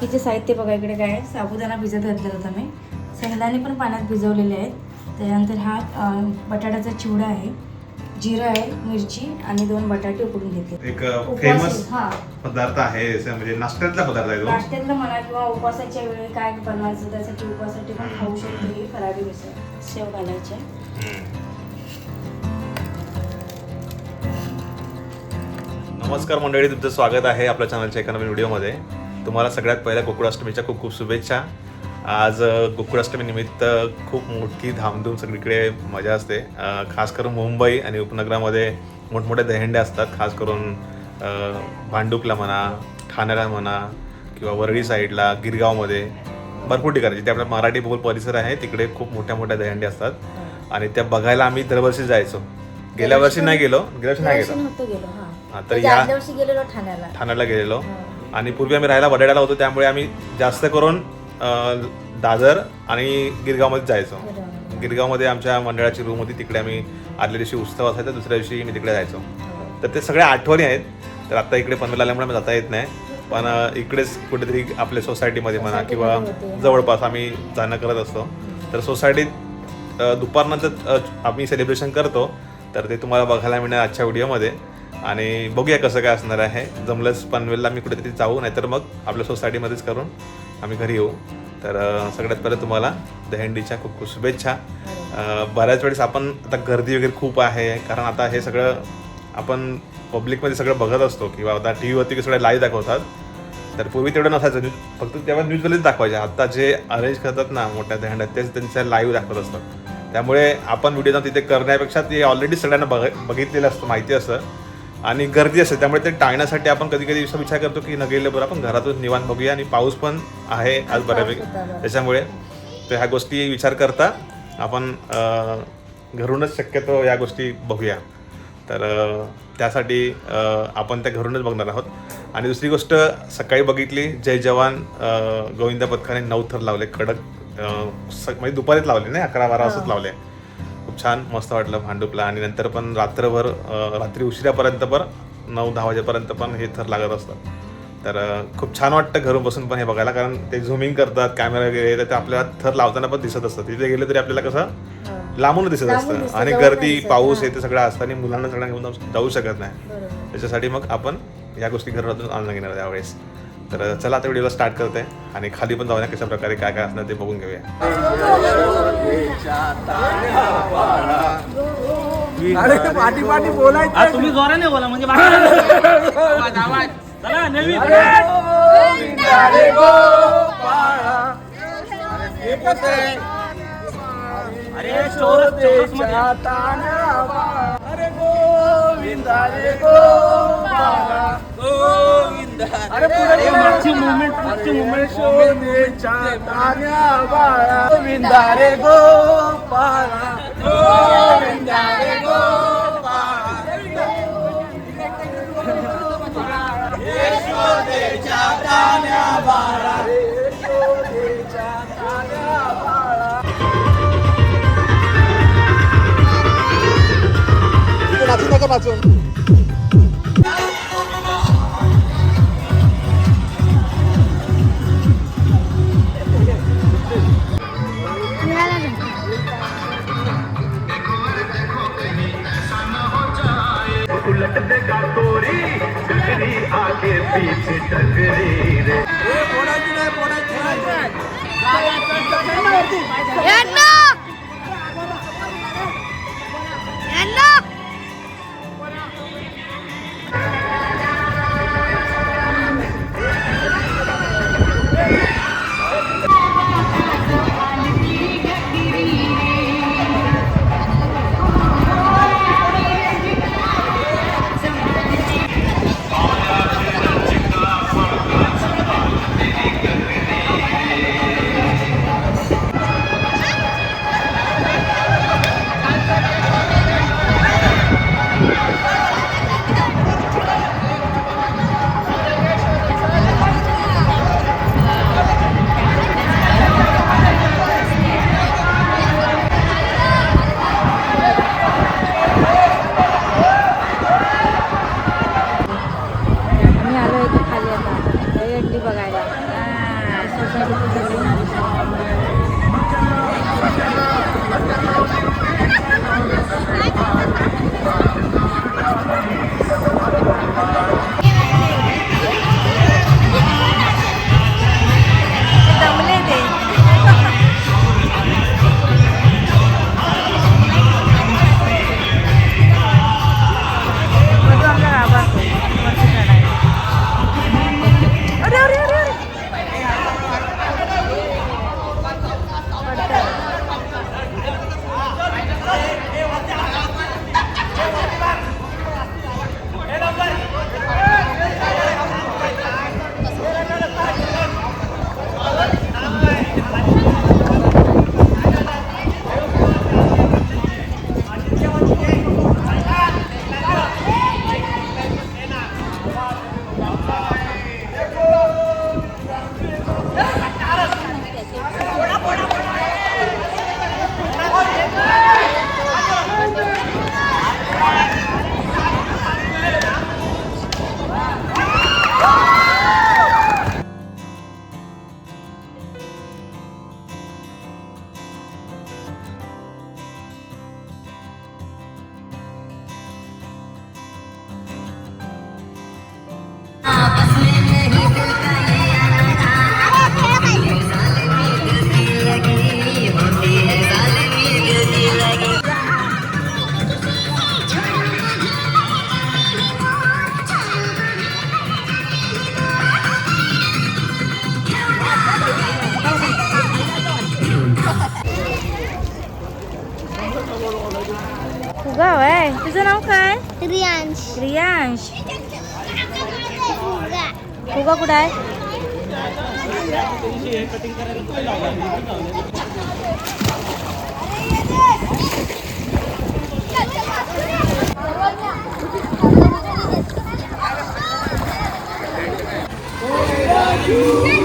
बाकीचे साहित्य बघा इकडे काय आहे. साबुदाणा भिजत घातलेला होता मी. शेंगदाणे पण पाण्यात भिजवलेले आहेत. त्यानंतर हा बटाट्याचा चिवडा आहे. जिरं आहे मिरची आणि दोन बटाटे उकडून घेतले. एक फेमस हा. पदार्थ आहे म्हणजे नाश्त्यातला पदार्थ आहे नाश्त्यातलं म्हणा किंवा उपवासाच्या वेळी काय बनवायचं त्यासाठी उपवासासाठी पण खाऊ शकतो. ही फराळी मिसळ. शेव घालायचे. नमस्कार मंडळी तुमचं स्वागत आहे आपल्या चॅनलच्या एका नवीन व्हिडिओमध्ये तुम्हाला सगळ्यात पहिल्या गोकुळाष्टमीच्या खूप खूप शुभेच्छा. आज अ, गोकुळाष्टमी निमित्त खूप मोठी धामधूम सगळीकडे मजा असते. खास करून मुंबई आणि उपनगरामध्ये मोठमोठ्या दहीहंड्या असतात. खास करून भांडुपला म्हणा ठाण्याला म्हणा किंवा वरळी साईडला गिरगावमध्ये भरपूर ठिकाणी. जिथे आपला मराठी बोल परिसर आहे तिकडे खूप मोठ्या मोठ्या दहीहंड्या असतात. आणि त्या बघायला आम्ही दरवर्षी जायचो. गेल्या वर्षी नाही गेलो. गेल्या वर्षी नाही गेलो. तर त्याच्या या ठाण्याला गेलेलो. आणि पूर्वी आम्ही राहायला वडाळ्याला होतो त्यामुळे आम्ही जास्त करून दादर आणि गिरगावमध्ये जायचो. गिरगावमध्ये. आमच्या मंडळाची रूम होती तिकडे आम्ही आदल्या दिवशी उत्सव असायचा दुसऱ्या दिवशी मी तिकडे जायचो. तर ते सगळ्या आठवणी आहेत. तर आता इकडे पनवेल आल्यामुळे मला जाता येत नाही. पण इकडेच कुठेतरी आपल्या सोसायटीमध्ये म्हणा किंवा. जवळपास आम्ही जाणं करत असतो. तर सोसायटीत दुपारनंतर आम्ही सेलिब्रेशन करतो. तर ते तुम्हाला बघायला मिळणार आजच्या व्हिडिओमध्ये आणि बघूया कसं काय असणार आहे. जमलंच पनवेलला मी कुठेतरी जाऊ नाहीतर मग आपल्या सोसायटीमध्येच करून आम्ही घरी येऊ. तर सगळ्यात पहिले तुम्हाला दहंडीच्या खूप खूप शुभेच्छा बऱ्याच वेळेस आपण आता गर्दी वगैरे खूप आहे कारण आता हे सगळं आपण पब्लिकमध्ये सगळं बघत असतो किंवा आता टी व्हीवरती सगळं लाईव्ह दाखवतात. तर पूर्वी तेवढं नसायचं. न्यूज फक्त तेव्हा न्यूजवालेच दाखवायचे. आता जे अरेंज करतात ना मोठ्या दहंड्यात तेच त्यांच्या लाईव्ह दाखवत असतात. त्यामुळे आपण व्हिडिओ जाऊन तिथे करण्यापेक्षा ते ऑलरेडी सगळ्यांना बघ बघितलेलं असतं माहिती असतं. आणि गर्दी असते त्यामुळे ते टाळण्यासाठी आपण कधी कधी असा विचार करतो की न गेलं बरं आपण घरातून निवांत बघूया आणि पाऊस पण आहे आज बऱ्यापैकी. त्याच्यामुळे तर ह्या गोष्टी विचार करता आपण घरूनच शक्यतो या गोष्टी बघूया. तर त्यासाठी आपण त्या घरूनच बघणार आहोत. आणि दुसरी गोष्ट सकाळी बघितली जय जवान गोविंदा पथकाने नऊ थर लावले कडक म्हणजे दुपारीच लावले नाही अकरा बारा वाजताच लावले. खूप छान मस्त वाटलं भांडुपला. आणि नंतर पण रात्रभर रात्री उशिरापर्यंत पण नऊ दहा वाजेपर्यंत पण हे थर लागत असतात. तर खूप छान वाटतं घरून बसून पण हे बघायला कारण ते झुमिंग करतात कॅमेरा वगैरे तर ते आपल्याला थर लावताना पण दिसत असतं तिथे गेले तरी आपल्याला कसं लांबून दिसत असतं. आणि गर्दी पाऊस हा. हे ते सगळं असतं आणि मुलांना सगळ्यांना घेऊन जाऊ- शकत नाही. त्याच्यासाठी मग आपण या गोष्टी घरातून आणून घेणार त्यावेळेस. तर चला आता व्हिडिओला स्टार्ट करते. आणि खाली पण जाऊया कशा प्रकारे काय काय असणार ते बघून घेऊया. अरे बोलायचं तुम्ही जोराने बोला म्हणजे चला नवीन चौरस. अरे गोविंद गोविंद. আরে পুরো মাছি মুভমেন্ট মাছি মুভমেন্ট শো মে চাতানা বাড়া গোবিন্দারে গো পারা গোবিন্দারে গো দে চাতানা বাড়া নাচুন নাচুন बाळा नाचू नका नाचून पोडायची नाही पोडायची नाही रियांश. रियांश. फुगा. कुठं आहे? तू नाही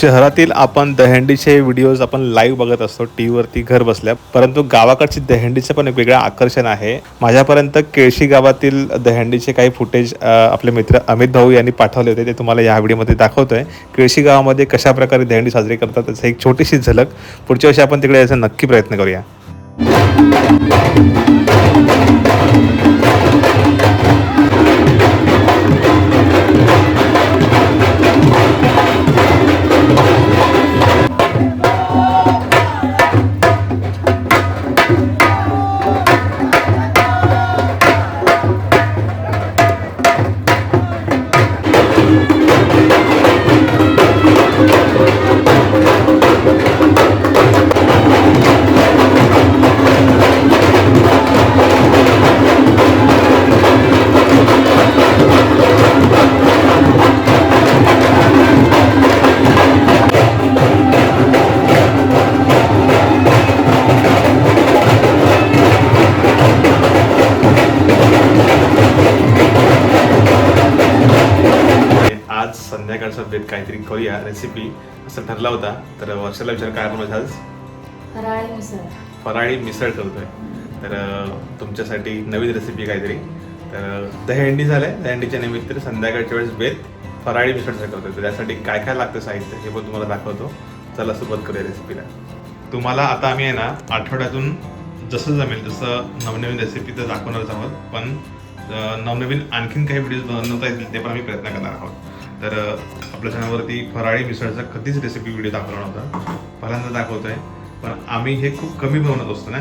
शहरातील आपण दहंडीचे व्हिडिओज आपण लाईव्ह बघत असतो टी व्हीवरती घर बसल्या. परंतु गावाकडची दहंडीचं पण एक वेगळं आकर्षण आहे. माझ्यापर्यंत केळशी गावातील दहंडीचे काही फुटेज आपले मित्र अमित भाऊ यांनी पाठवले होते ते तुम्हाला या व्हिडिओमध्ये दाखवतोय. केळशी गावामध्ये कशा प्रकारे दहंडी साजरी करतात त्याचं एक छोटीशी झलक. पुढच्या वर्षी आपण तिकडे याचा नक्की प्रयत्न करूया. ठरला होता तर वर्षाला विचार काय बनवायचं आज? फराळी मिसळ. फराळी मिसळ करतोय तर तुमच्यासाठी नवीन रेसिपी काहीतरी. तर दहीहंडी झालंय. दहीहंडीच्या निमित्त संध्याकाळच्या वेळेस बेत फराळी मिसळचं करतोय तर त्यासाठी काय काय लागतं साहित्य हे पण तुम्हाला दाखवतो. चला सुरुवात करूया रेसिपीला तुम्हाला आता आम्ही आहे ना आठवड्यातून जसं जमेल तसं नवनवीन रेसिपी तर दाखवणारच आहोत. पण नवनवीन आणखीन काही व्हिडिओज बनवता येतील ते पण आम्ही प्रयत्न करणार आहोत. तर आपल्या चॅनलवरती फराळी मिसळचा कधीच रेसिपी व्हिडिओ दाखवला नव्हता. पहिल्यांदा आहे पण आम्ही हे खूप कमी बनवत असतो ना?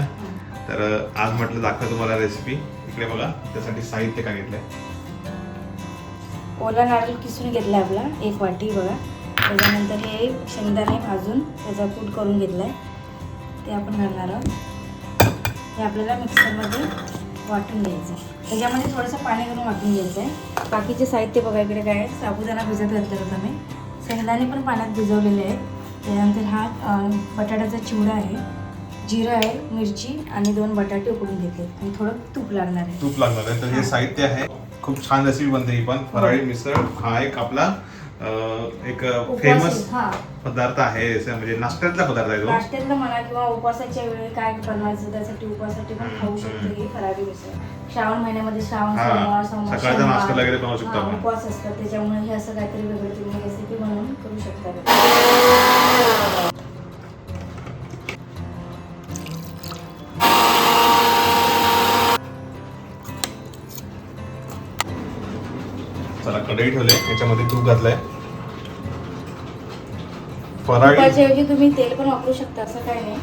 तर आज म्हटलं दाखवा तुम्हाला रेसिपी इकडे बघा त्यासाठी साहित्य काय घेतलंय. ओला नारळ किसून घेतला आपला एक वाटी बघा. त्याच्यानंतर हे शेंगदाणे भाजून त्याचा कूट करून घेतलाय. ते आपण घालणार आहोत. हे आपल्याला मिक्सरमध्ये वाटून घ्यायचं. आहे त्याच्यामध्ये थोडंसं पाणी घालून वाटून घ्यायचं आहे बाकीचे साहित्य बघा इकडे काय आहे साबुदाणा भिजत घातलं होतं मी. शेंगदाणे पण पाण्यात भिजवलेले आहेत. त्यानंतर हा बटाट्याचा चिवडा आहे. जिरं आहे मिरची आणि दोन बटाटे उकडून घेतले आणि थोडं तूप लागणार आहे. तूप लागणार आहे. तर हे साहित्य आहे. खूप छान रेसिपी बनते ही पण. फराळी मिसळ हा एक आपला एक फेमस हा. पदार्थ आहे म्हणजे नाश्त्यातला पदार्थ आहे तो. नाश्त्यातलं म्हणा किंवा उपवासाच्या वेळी काय बनवायचं त्यासाठी उपवासासाठी पण खाऊ शकतो ही फराळी मिसळ श्रावण महिन्यामध्ये श्रावण सोमवार सकाळचा नाश्ता वगैरे बनवू शकतो. उपवास असतात. त्याच्यामुळे हे असं काहीतरी वेगळं तुम्ही रेसिपी बनवून करू शकता कढई ठेवले. याच्यामध्ये तूप घातलंय. फराळी. तुम्ही तेल पण वापरू शकता असं काही नाही.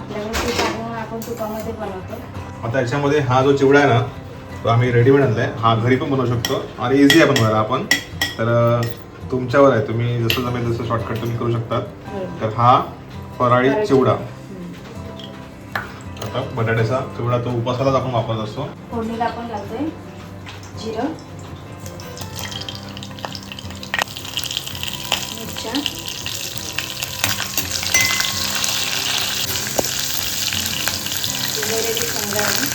आपल्याकडे आपण तुपामध्ये बनवतो. आता याच्यामध्ये हा जो चिवडा आहे ना तो आम्ही रेडीमेड आणलाय. हा घरी पण बनवू शकतो. आणि इझी आहे बनवायला आपण. तर तुमच्यावर आहे. तुम्ही जसं जमेल तसं शॉर्टकट तुम्ही करू शकतात. बरोबर. तर हा फराळी चिवडा. आता बटाट्याचा चिवडा तो उपासालाच आपण वापरत असतो. फोडणीला आपण घालतोय जिरं. शिजवलेली शेंगा आहे.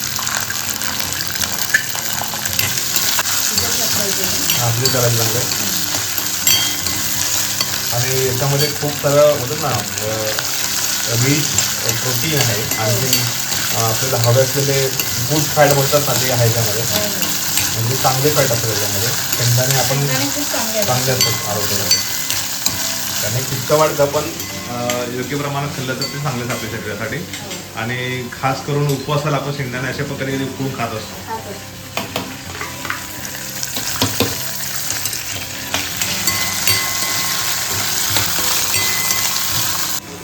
शिजत टाकायचे. आपली करायला लागले आणि याच्यामध्ये खूप सारं होतं ना रिच प्रोटीन आहे आणखी अं, आपल्याला हवे असलेले गुड फॅट बोलतात ना ते आहे त्यामध्ये हो. म्हणजे चांगले फॅट असतात त्याच्यामध्ये शेंगदाणे आपण शेंगदाणे चांगले असतात आरोग्यासाठी त्याने पित्त वाढतं पण योग्य प्रमाणात खाल्लं तर ते चांगलंच आपल्या शरीरासाठी हो. आणि खास करून उपवासाला आपण शेंगदाणे अशा प्रकारे उकळून खात असतो.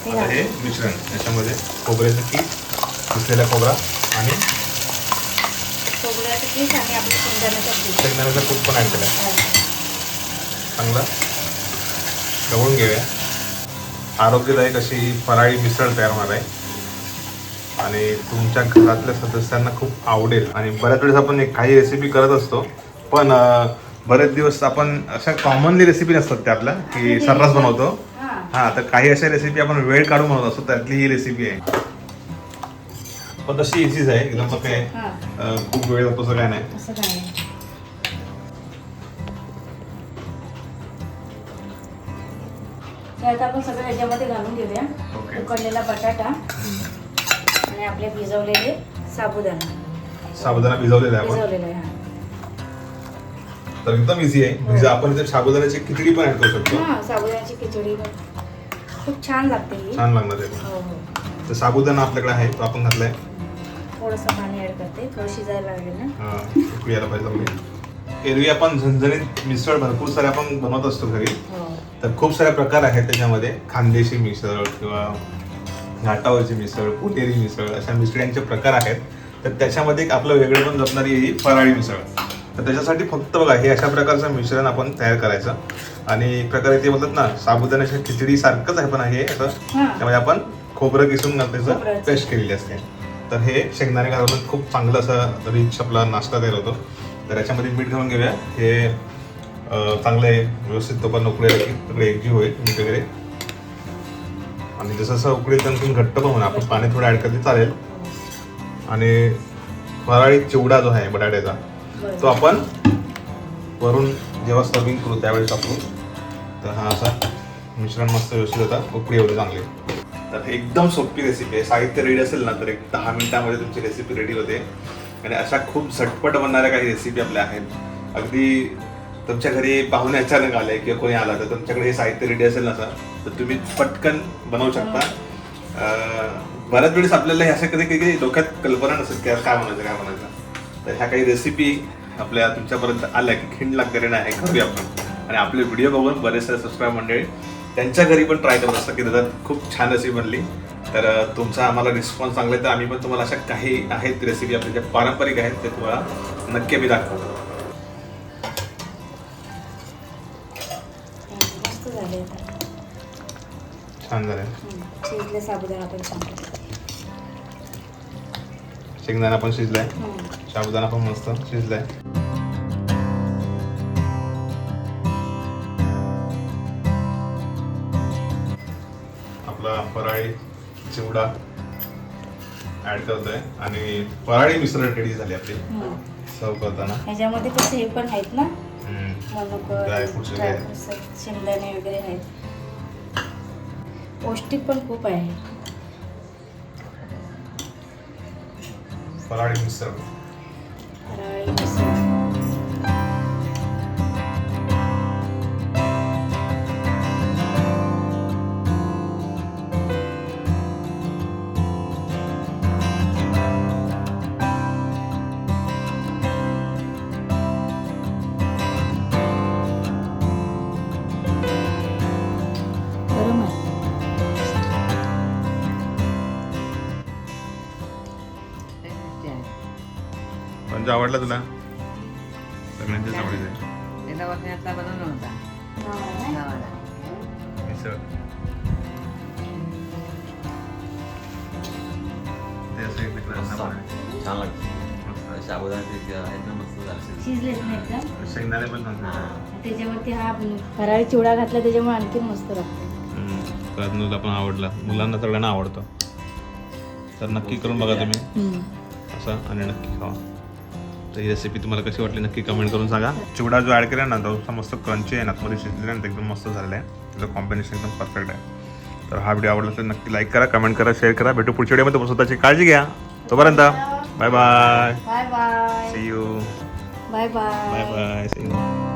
हे आता हे. मिश्रण याच्यामध्ये खोबऱ्याचं कीट किसलेला खोबरा आणि पीठ शेंगदाण्याचं पीठ कूट पण ॲड केला हो. चांगला ढवळून घेऊया आरोग्यदायक अशी फराळी मिसळ तयार होणार आहे आणि तुमच्या घरातल्या सदस्यांना खूप आवडेल. आणि बऱ्याच वेळेस आपण एक काही रेसिपी करत असतो पण बरेच दिवस आपण अशा कॉमनली रेसिपी नसतात त्या आपल्या की सर्रास बनवतो. हां. हा तर काही अशा रेसिपी आपण वेळ काढून बनवत असतो त्यातली ही रेसिपी आहे. पण तशी इझीच आहे एकदम काय खूप वेळ असं काय नाही. आता आपण सगळं ह्याच्यामध्ये घालून घेऊया. उकडलेला बटाटा. आणि आपले भिजवलेले साबुदाणा. साबुदाणा भिजवलेला आहे आपण? भिजवलेला आहे हा. तर एकदम इझी आहे. म्हणजे आपण इथे साबुदाण्याची खिचडी पण ऍड करू शकतो. हा साबुदाण्याची खिचडी खूप छान लागते ही. छान लागणार आहे. हो हो. तर साबुदाणा आपल्याकडे आहे तो आपण घातलाय. थोडंसं पाणी ऍड करते. थोडं शिजायला लागेल ना. हा, उकळी यायला पाहिजे. एरवी आपण झणझणीत मिसळ भरपूर सारे आपण बनवत असतो घरी. हो. तर खूप सारे प्रकार आहेत त्याच्यामध्ये. खानदेशी मिसळ किंवा घाटावरची मिसळ पुणेरी मिसळ अशा मिसळ्यांचे प्रकार आहेत. तर त्याच्यामध्ये एक आपलं वेगळं पण जपणारी ही फराळी मिसळ. तर त्याच्यासाठी फक्त बघा हे अशा प्रकारचं मिश्रण आपण तयार करायचं. आणि एक प्रकारे ते बोलतात ना साबुदाण्याच्या खिचडी सारखंच आहे पण हे असं त्यामध्ये आपण खोबरं किसून त्याचं. पेस्ट केलेली असते. तर हे शेंगदाणे घालून खूप चांगलं असं रिच आपला नाश्ता तयार होतो. तर याच्यामध्ये मीठ घालून घेऊया. हे चांगलं आहे व्यवस्थित तो पण की सगळे एकजीव होईल मीठ वगैरे. आणि जसं जसं उकळेल त्यांनी घट्ट पण होणार. आपण पाणी थोडं ॲड करते चालेल. आणि फराळी चिवडा जो आहे बटाट्याचा तो आपण वरून जेव्हा सर्विंग करू त्यावेळेस टाकू. तर हा असा मिश्रण मस्त व्यवस्थित होता उकळी होते चांगली. तर एकदम सोपी रेसिपी आहे. साहित्य रेडी असेल ना तर एक दहा मिनिटामध्ये तुमची रेसिपी रेडी होते. आणि अशा खूप झटपट बनणाऱ्या काही रेसिपी आपल्या आहेत. अगदी तुमच्या घरी पाहुणे अचानक आले किंवा कोणी आला तर तुमच्याकडे हे साहित्य रेडी असेल ना सर तर तुम्ही पटकन बनवू शकता. बऱ्याच वेळेस आपल्याला हे असं कधी काही डोक्यात कल्पना नसेल की काय म्हणायचं काय म्हणायचं. तर ह्या काही रेसिपी आपल्या तुमच्यापर्यंत आल्या की खिंड लागणारे नाही करूया आपण. आणि आपले व्हिडिओ बघून बरेचसे सबस्क्राईब मंडळी त्यांच्या घरी पण ट्राय करत असतात की दादा खूप छान रेसिपी बनली. तर तुमचा आम्हाला रिस्पॉन्स चांगला आहे तर आम्ही पण तुम्हाला अशा काही आहेत रेसिपी आपल्या ज्या पारंपरिक आहेत ते तुम्हाला नक्की आम्ही दाखवतो. छान झालं. शिजले साबुदाणा पण छान. शेंगदाणा पण शिजलाय. हम्म. साबुदाणा पण मस्त शिजलाय. आपला फराळी चिवडा ऍड करतोय. आणि फराळी मिसळ रेडी झाली आपली. हम्म. सर्व करताना. ह्याच्यामध्ये कसे हे पण आहेत ना? वगैरे. ड्रायफ्रुट्स शेंगदाणे वगैरे आहेत. पौष्टिक पण खूप आहे. फराळी मिसळ. फराळी मिसळ. राजू आवडला तुला? सगळ्यांच्याच आवडीचं. आहे गेल्या वर्षी आता बनवला होता. गावाला. मिसळ. ते असं एकमेकांना मस्त. बनवायचं. छान लागतं साबुदाणा ते एकदम मस्त झालं शिजलेत ना एकदम? शेंगदाणे पण नव्हते. त्याच्यावरती हा फराळी चिवडा घातला त्याच्यामुळे आणखी मस्त लागतो. पण आवडला. मुलांना सगळ्यांना आवडतं. तर नक्की करून बघा तुम्ही. असं आणि नक्की खावा. तर ही रेसिपी तुम्हाला कशी वाटली नक्की कमेंट करून सांगा. चिवडा जो ॲड केला ना तो असा मस्त क्रंची आहे ना आतमध्ये शिजलेला आहे ना, एकदम मस्त झालेला आहे. त्याचं कॉम्बिनेशन एकदम परफेक्ट आहे. तर हा व्हिडिओ आवडला तर नक्की लाईक करा कमेंट करा शेअर करा. भेटू पुढच्या व्हिडिओमध्ये स्वतःची काळजी घ्या. तोपर्यंत bye bye bye bye see you bye bye bye bye see you